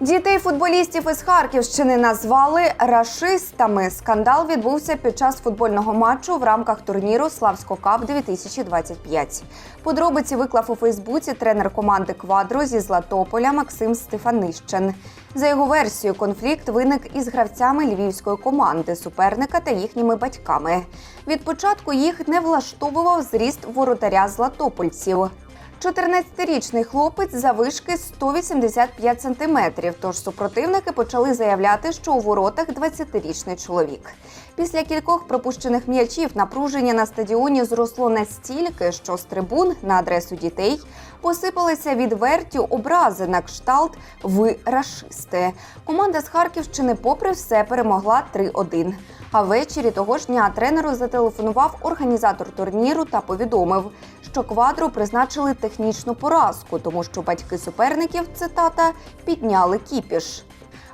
Дітей футболістів із Харківщини назвали рашистами. Скандал відбувся під час футбольного матчу в рамках турніру Славсько Кап 2025. Подробиці виклав у Фейсбуці тренер команди Квадро зі Златополя Максим Стефанищен. За його версією, конфлікт виник із гравцями львівської команди, суперника та їхніми батьками. Від початку їх не влаштовував зріст воротаря златопольців. 14-річний хлопець завишки 185 сантиметрів. Тож супротивники почали заявляти, що у воротах 20-річний чоловік. Після кількох пропущених м'ячів напруження на стадіоні зросло настільки, що з трибун на адресу дітей посипалися відверті образи на кшталт Ви рашисти. Команда з Харківщини, попри все, перемогла 3-1. А ввечері того ж дня тренеру зателефонував організатор турніру та повідомив, що квадру призначили технічну поразку, тому що батьки суперників цитата підняли кіпіш.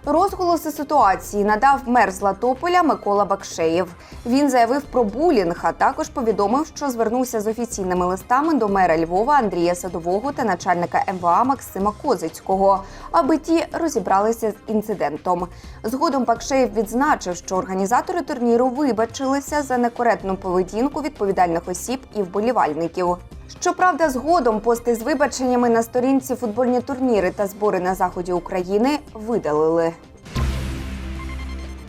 Розголоси ситуації надав мер Златополя Микола Бакшеєв. Він заявив про булінг, а також повідомив, що звернувся з офіційними листами до мера Львова Андрія Садового та начальника МВА Максима Козицького, аби ті розібралися з інцидентом. Згодом Бакшеєв відзначив, що організатори турніру вибачилися за некоректну поведінку відповідальних осіб і вболівальників. Щоправда, згодом пости з вибаченнями на сторінці футбольні турніри та збори на заході України видалили.